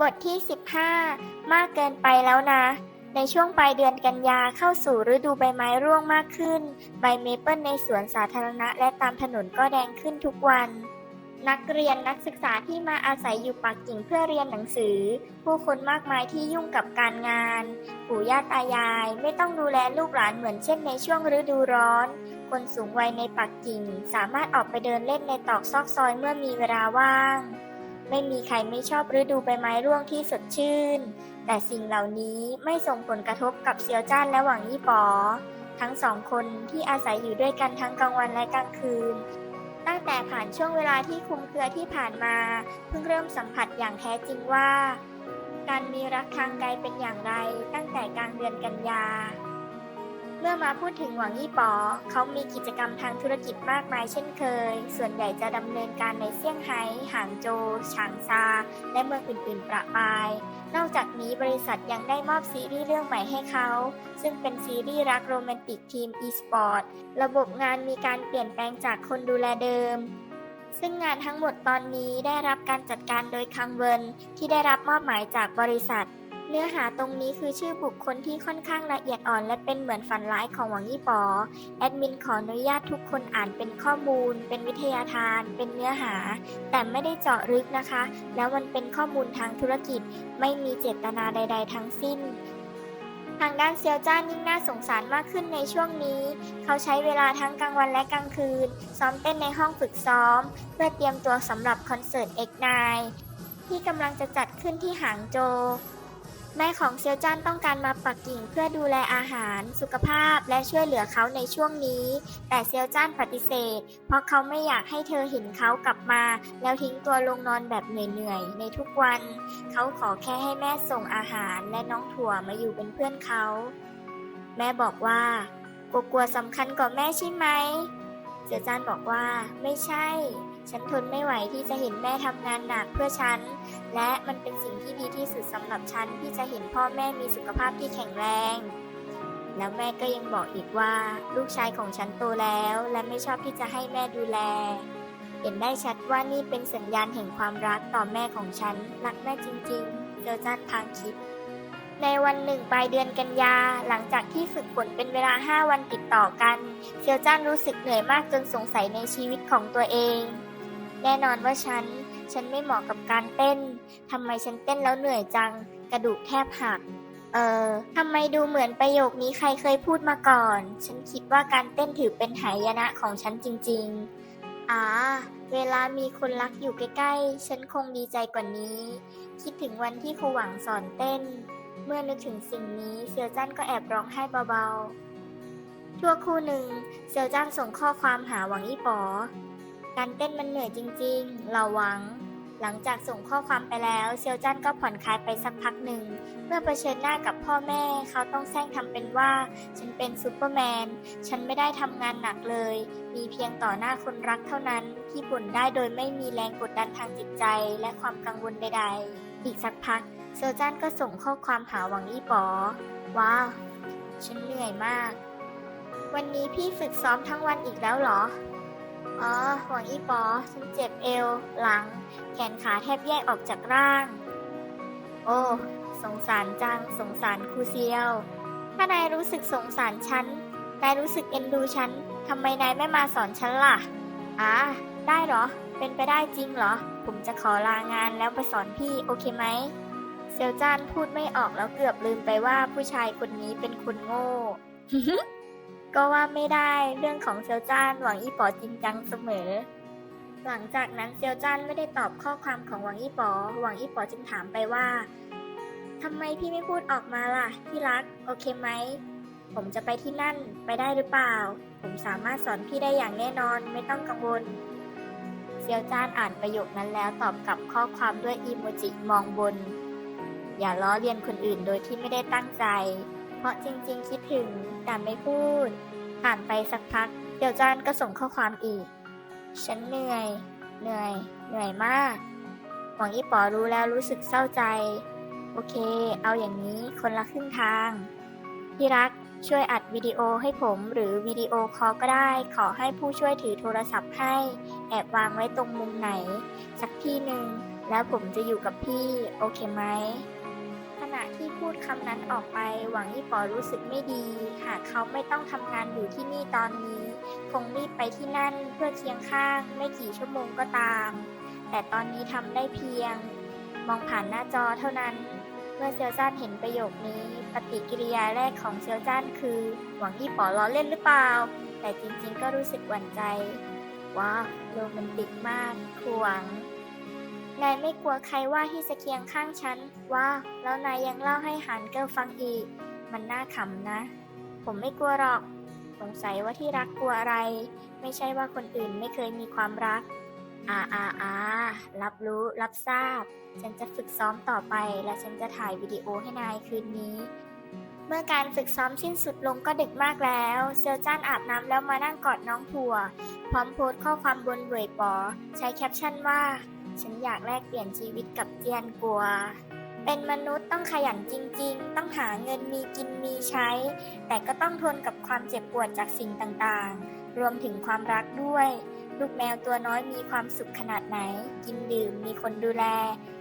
บทที่ 15 มากเกินไปแล้วนะ ในช่วงปลายเดือนกันยาเข้าสู่ฤดูใบไม้ร่วงมากขึ้น ใบเมเปิลในสวนสาธารณะและตามถนนก็แดงขึ้นทุกวัน นักเรียนนักศึกษาที่มาอาศัยอยู่ปักกิ่งเพื่อเรียนหนังสือ ผู้คนมากมายที่ยุ่งกับการงาน ปู่ย่าตายายไม่ต้องดูแลลูกหลานเหมือนเช่นในช่วงฤดูร้อน คนสูงวัยในปักกิ่ง สามารถออกไปเดินเล่นในตอกซอกซอยเมื่อมีเวลาว่าง ไม่มีใครไม่ชอบฤดูใบไม้ร่วงที่สดชื่น แต่สิ่งเหล่านี้ไม่ส่งผลกระทบกับเซียวจ้านและหวังยี่ป๋อ ทั้งสองคนที่อาศัยอยู่ด้วยกันทั้งกลางวันและกลางคืน ตั้งแต่ผ่านช่วงเวลาที่คลุมเครือที่ผ่านมา เพิ่งเริ่มสัมผัสอย่างแท้จริงว่า การมีรักทางไกลเป็นอย่างไรตั้งแต่กลางเดือนกันยา เมื่อมาพูดถึงหวังยี่ป๋อเขามีกิจกรรมทางธุรกิจมากมายเช่นเคย ส่วนใหญ่จะดำเนินการในเซี่ยงไฮ้หางโจวฉางซา และเมืองอื่นๆ ประปาย นอกจากนี้บริษัทยังได้มอบซีรีส์เรื่องใหม่ให้เขา ซึ่งเป็นซีรีส์รักโรแมนติกทีม e-sport ระบบงานมีการเปลี่ยนแปลงจากคนดูแลเดิมซึ่งงานทั้งหมดตอนนี้ได้รับการจัดการโดยคังเวินที่ได้รับมอบหมายจากบริษัท เนื้อหาตรงนี้คือชื่อบุคคลที่ค่อนข้างละเอียดอ่อนและเป็นเหมือนฝันร้ายของหวังยี่ปอ แอดมินขออนุญาตทุกคนอ่านเป็นข้อมูล เป็นวิทยาทาน เป็นเนื้อหา แต่ไม่ได้เจาะลึกนะคะ แล้วมันเป็นข้อมูลทางธุรกิจ ไม่มีเจตนาใด ๆ ทั้งสิ้นทางด้านเซียวจ้านยิ่งน่าสงสารมากขึ้นในช่วงนี้ เขาใช้เวลาทั้งกลางวันและกลางคืน ซ้อมเต้นในห้องฝึกซ้อม เพื่อเตรียมตัวสำหรับคอนเสิร์ต X9 ที่กำลังจะจัดขึ้นที่หางโจว แม่ของเซียวจ้านต้องการมาปักกิ่งเพื่อดูแลอาหาร สุขภาพและช่วยเหลือเขาในช่วงนี้ แต่เซียวจ้านปฏิเสธ เพราะเขาไม่อยากให้เธอเห็นเขากลับมา แล้วทิ้งตัวลงนอนแบบเหนื่อยๆ ในทุกวัน เขาขอแค่ให้แม่ส่งอาหารและน้องถั่วมาอยู่เป็นเพื่อนเขา แม่บอกว่ากลัวๆสำคัญกว่าแม่ใช่ไหมเซียวจ้านบอกว่า ไม่ใช่ ฉันทนไม่ไหวที่จะเห็นแม่ทำงานหนักเพื่อฉัน และมันเป็นสิ่งที่ดีที่สุดสำหรับฉันที่จะเห็นพ่อแม่มีสุขภาพที่แข็งแรง แล้วแม่ก็ยังบอกอีกว่า ลูกชายของฉันโตแล้ว และไม่ชอบที่จะให้แม่ดูแล เห็นได้ชัดว่านี่เป็นสัญญาณแห่งความรักต่อแม่ของฉัน รักแม่จริงๆเจอจัดพางคิดในวันหนึ่งปลายเดือนกันยา หลังจากที่ฝึกฝนเป็นเวลา 5 วันติดต่อกัน เซียวจ้านรู้สึกเหนื่อยมากจนสงสัยในชีวิตของตัวเอง แน่นอนว่าฉัน ฉันไม่เหมาะกับการเต้น ทำไมฉันเต้นแล้วเหนื่อยจัง กระดูกแทบหัก เออทำไมดูเหมือนประโยคนี้ใครเคยพูดมาก่อน ฉันคิดว่าการเต้นถือเป็นหายนะของฉันจริง ๆอ่าเวลามีคนรักอยู่ใกล้ๆ ฉันคงดีใจกว่านี้ คิดถึงวันที่ครูหวังสอนเต้น เมื่อนึกถึงสิ่งนี้เซียวจันก็แอบร้องไห้เบาๆชั่วครู่หนึ่งเซียวจันส่งข้อความหาหวังอี้ป๋อ การเต้นมันเหนื่อยจริงๆ เราหวัง หลังจากส่งข้อความไปแล้ว เซียวจันก็ผ่อนคลายไปสักพักหนึ่ง เมื่อเผชิญหน้ากับพ่อแม่ เขาต้องแซงทำเป็นว่า ฉันเป็นซูเปอร์แมน ฉันไม่ได้ทำงานหนักเลย มีเพียงต่อหน้าคนรักเท่านั้น ที่บ่นได้โดยไม่มีแรงกดดันทางจิตใจ และความกังวลใด ๆ อีกสักพัก เซียวจันก็ส่งข้อความหาหวังอี้ป๋อว้าว ฉันเหนื่อยมาก วันนี้พี่ฝึกซ้อมทั้งวันอีกแล้วเหรอ อ๋อหวังอีปอฉันเจ็บเอว หลัง แขนขาแทบแยกออกจากร่าง โอ้สงสารจัง สงสารครูเซียว ถ้านายรู้สึกสงสารฉัน นายรู้สึกเอ็นดูฉันทำไมนายไม่มาสอนฉันล่ะอ่าได้เหรอ เป็นไปได้จริงเหรอ ผมจะขอลางานแล้วไปสอนพี่โอเคไหมเซียวจานพูดไม่ออกแล้วเกือบลืมไปว่าผู้ชายคนนี้เป็นคนโง่ ก็ว่าไม่ได้เรื่องของเซียวจ้านหวังอีป๋อจริงจังเสมอ หลังจากนั้นเซียวจ้านไม่ได้ตอบข้อความของหวังอีป๋อหวังอีป๋อจึงถามไปว่าทำไมพี่ไม่พูดออกมาล่ะ ที่รัก โอเคไหม ผมจะไปที่นั่นไปได้หรือเปล่า ผมสามารถสอนพี่ได้อย่างแน่นอนไม่ต้องกังวล เซียวจ้านอ่านประโยคนั้นแล้วตอบกลับข้อความด้วยอีโมจิมองบน อย่าล้อเลียนคนอื่นโดยที่ไม่ได้ตั้งใจ เพราะจริงๆคิดถึงแต่ไม่พูด ผ่านไปสักพัก เดี๋ยวจานก็ส่งข้อความอีก ฉันเหนื่อย เหนื่อย เหนื่อยมาก หวังอีป๋อรู้แล้วรู้สึกเศร้าใจ โอเค เอาอย่างนี้คนละครึ่งทางที่รักช่วยอัดวิดีโอให้ผมหรือวิดีโอคอลก็ได้ ขอให้ผู้ช่วยถือโทรศัพท์ให้ แอบวางไว้ตรงมุมไหน สักที่หนึ่งแล้วผมจะอยู่กับพี่ โอเคไหมะที่พูดคำนั้นออกไป หวังยี่ปอรู้สึกไม่ดี หากเขาไม่ต้องทำงานอยู่ที่นี่ตอนนี้ คงรีบไปที่นั่นเพื่อเคียงข้าง ไม่กี่ชั่วโมงก็ตาม แต่ตอนนี้ทำได้เพียง มองผ่านหน้าจอเท่านั้น เมื่อเซียวจ้านเห็นประโยคนี้ ปฏิกิริยาแรกของเซียวจ้านคือ หวังยี่ปอล้อเล่นหรือเปล่า แต่จริงๆ ก็รู้สึกหวั่นใจว้าโรแมนติกมากควง นายไม่กลัวใครว่าที่จะเคียงข้างฉัน ว้า แล้วนายยังเล่าให้หานเกิลฟังอีก มันน่าขำนะ ผมไม่กลัวหรอก สงสัยว่าที่รักกลัวอะไร ไม่ใช่ว่าคนอื่นไม่เคยมีความรักอ่าอ่าอ่ารับรู้ รับทราบ ฉันจะฝึกซ้อมต่อไป และฉันจะถ่ายวิดีโอให้นายคืนนี้ เมื่อการฝึกซ้อมสิ้นสุดลงก็ดึกมากแล้ว เซียวจ้านอาบน้ำแล้วมานั่งกอดน้องผัว พร้อมโพสต์ข้อความบนเวยปอใช้แคปชั่นว่า ฉันอยากแลกเปลี่ยนชีวิตกับเจียนกัว เป็นมนุษย์ต้องขยันจริง ๆ ต้องหาเงินมีกินมีใช้ แต่ก็ต้องทนกับความเจ็บปวดจากสิ่งต่างๆ รวมถึงความรักด้วย ลูกแมวตัวน้อยมีความสุขขนาดไหน กินดื่มมีคนดูแล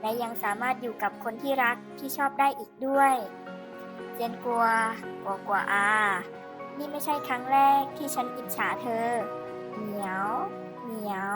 และยังสามารถอยู่กับคนที่รักที่ชอบได้อีกด้วย เจนกัวกัวกัวอา นี่ไม่ใช่ครั้งแรกที่ฉันอิจฉาเธอ เหมียว เหมียว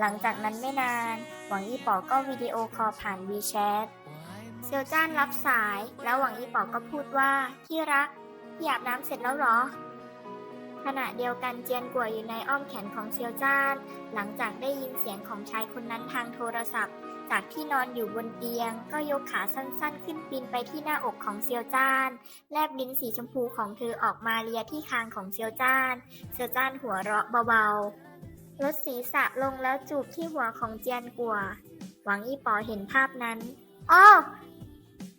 หลังจากนั้นไม่นาน หวังอีป๋อก็วิดีโอคอลผ่านวีแชทเซียวจ้านรับสาย แล้วหวังอีป๋อก็พูดว่าที่รักพี่อาบน้ำเสร็จแล้วหรอ ขณะเดียวกันเจียนกัวอยู่ในอ้อมแขนของเซียวจ้าน หลังจากได้ยินเสียงของชายคนนั้นทางโทรศัพท์ จากที่นอนอยู่บนเตียง ก็ยกขาสั้นๆ ขึ้นปีนไปที่หน้าอกของเซียวจ้าน แลบลิ้นสีชมพูของเธอออกมาเลียที่คางของเซียวจ้าน เซียวจ้านหัวเราะเบาๆ ลดศีรษะลงแล้วจูบที่หัวของเจียนกัว หวังอี้ปอเห็นภาพนั้นอ้อ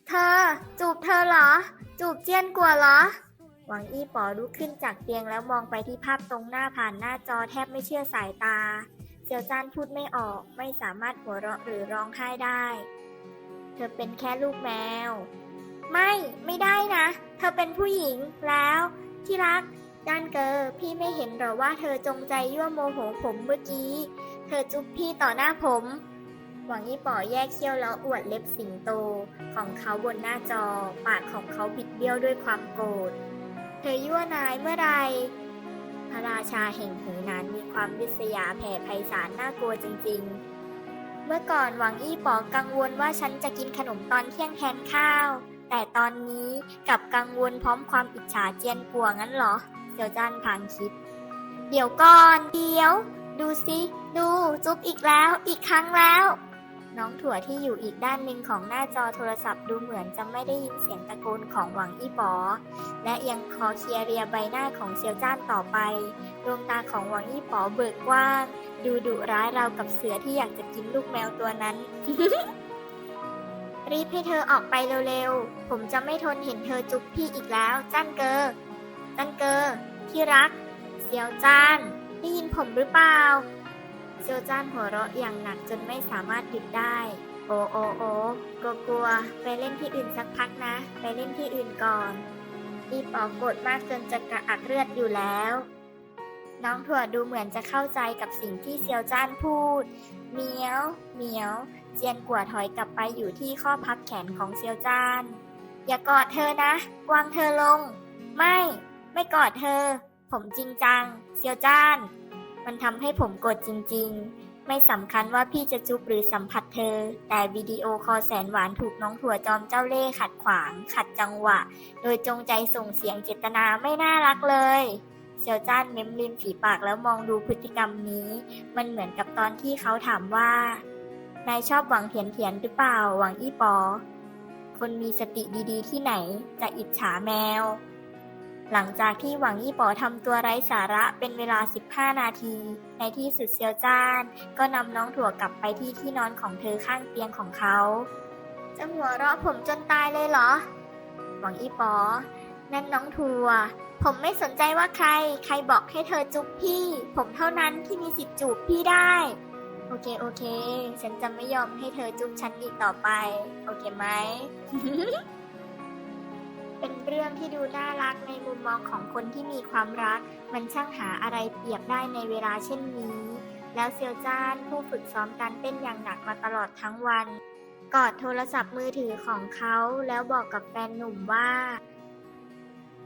เธอ จูบเธอเหรอ จูบเจียนกัวเหรอ หวังอี้ปอลุกขึ้นจากเตียงแล้วมองไปที่ภาพตรงหน้าผ่านหน้าจอแทบไม่เชื่อสายตาเซียวจานพูดไม่ออกไม่สามารถหัวเราะหรือร้องไห้ได้ เธอเป็นแค่ลูกแมว ไม่ ไม่ได้นะ เธอเป็นผู้หญิงแล้ว ที่รัก ด้านเกอร์พี่ไม่เห็นหรอว่าเธอจงใจยั่วโมโหผมเมื่อกี้ เธอจุ๊บพี่ต่อหน้าผม หวังยี่ป๋อแยกเขี้ยวแล้วอวดเล็บสิงโตของเขาบนหน้าจอ ปากของเขาบิดเบี้ยวด้วยความโกรธ เธอยั่วนายเมื่อไรพระราชาแห่งหูนั้นมีความริษยาแผ่ไพศาลน่ากลัวจริง ๆ เมื่อก่อนหวังอี้ป๋อกังวลว่าฉันจะกินขนมตอนเที่ยงแทนข้าว แต่ตอนนี้กลับกังวลพร้อมความอิจฉาเจียนกัวงั้นเหรอ เซียวจ้านพลางคิด เดี๋ยวก่อนเดี๋ยว ดูสิดูจุ๊บอีกแล้ว อีกครั้งแล้ว น้องถั่วที่อยู่อีกด้านหนึ่งของหน้าจอโทรศัพท์ดูเหมือนจะไม่ได้ยินเสียงตะโกนของหวังอี้ป๋อและยังคอเคลียร์เรียใบหน้าของเซียวจ้านต่อไปดวงตาของหวังอี้ป๋อเบิกกว้าง ดูดุร้ายราวกับเสือที่อยากจะกินลูกแมวตัวนั้นรีบให้เธอออกไปเร็วๆ ผมจะไม่ทนเห็นเธอจุ๊บพี่อีกแล้วจ้านเกอ จ้านเกอที่รักเซียวจ้านได้ยินผมหรือเปล่า เซียวจ้านหัวเราะอย่างหนักจนไม่สามารถหยุดได้ โอโอโอกลัวกลัวๆไปเล่นที่อื่นสักพักนะ ไปเล่นที่อื่นก่อนอีปอโกรธมากจนจะกระอักเลือดอยู่แล้ว น้องถั่วดูเหมือนจะเข้าใจกับสิ่งที่เซียวจ้านพูด เหมียว เหมียว เจียนกัวถอยกลับไปอยู่ที่ข้อพับแขนของเซียวจ้าน อย่ากอดเธอนะ วางเธอลง ไม่ ไม่กอดเธอ ผมจริงจัง เซียวจ้าน มันทำให้ผมโกรธจริง ๆ ไม่สำคัญว่าพี่จะจุบหรือสัมผัสเธอ แต่วิดีโอคอแสนหวานถูกน้องถั่วจอมเจ้าเล่ห์ขัดขวาง ขัดจังหวะ โดยจงใจส่งเสียงเจตนาไม่น่ารักเลยเซียวจ้านเม้มริมฝีปากแล้วมองดูพฤติกรรมนี้ มันเหมือนกับตอนที่เขาถามว่า นายชอบหวังเถียนเถียนหรือเปล่า หวังอี้ปอ คนมีสติดีๆที่ไหนจะอิจฉาแมว หลังจากที่หวังยี่ป๋อทำตัวไร้สาระเป็นเวลา 15 นาที ในที่สุดเซียวจ้าน ก็นำน้องถั่วกลับไปที่ที่นอนของเธอข้างเตียงของเขาจะหัวเราะผมจนตายเลยเหรอ หวังอี้ป๋อนั่นน้องถั่วผมไม่สนใจว่าใคร ใครบอกให้เธอจุ๊บพี่ ผมเท่านั้นที่มีสิทธิ์จูบพี่ได้ โอเคโอเค ฉันจะไม่ยอมให้เธอจุ๊บฉันอีกต่อไป โอเคไหม เป็นเรื่องที่ดูน่ารักในมุมมองของคนที่มีความรัก มันช่างหาอะไรเปรียบได้ในเวลาเช่นนี้ แล้วเซียวจ้านผู้ฝึกซ้อมการเต้นอย่างหนักมาตลอดทั้งวัน กอดโทรศัพท์มือถือของเขาแล้วบอกกับแฟนหนุ่มว่า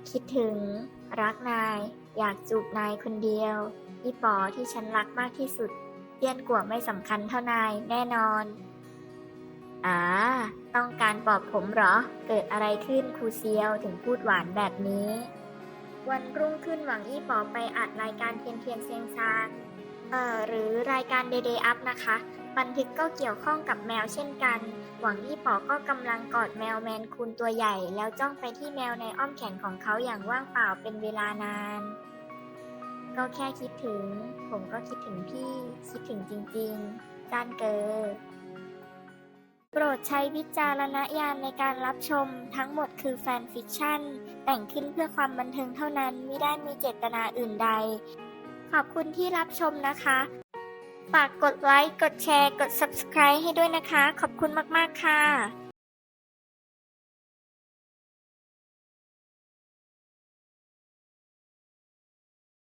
คิดถึง รักนาย อยากจูบนายคนเดียวอีป๋อที่ฉันรักมากที่สุดเตี้ยนกว่าไม่สำคัญเท่านายแน่นอน อ่า ต้องการปลอบผมเหรอ เกิดอะไรขึ้นครูเซียวถึงพูดหวานแบบนี้ วันรุ่งขึ้นหวังอี้ปอไปอัดรายการเทียนเทียนเซียงซานเอ่อหรือรายการเดเดอัพนะคะ บันทึกก็เกี่ยวข้องกับแมวเช่นกัน หวังอี้ปอก็กำลังกอดแมวแมนคูนตัวใหญ่ แล้วจ้องไปที่แมวในอ้อมแขนของเขาอย่างว่างเปล่าเป็นเวลานาน ก็แค่คิดถึง ผมก็คิดถึงพี่ คิดถึงจริงๆจานเกอ โปรดใช้วิจารณญาณในการรับชม ทั้งหมดคือแฟนฟิกชั่น แต่งขึ้นเพื่อความบันเทิงเท่านั้นไม่ได้มีเจตนาอื่นใด ขอบคุณที่รับชมนะคะ ฝากกดไลค์ กดแชร์ กด subscribe ให้ด้วยนะคะ ขอบคุณมาก ๆ ค่ะ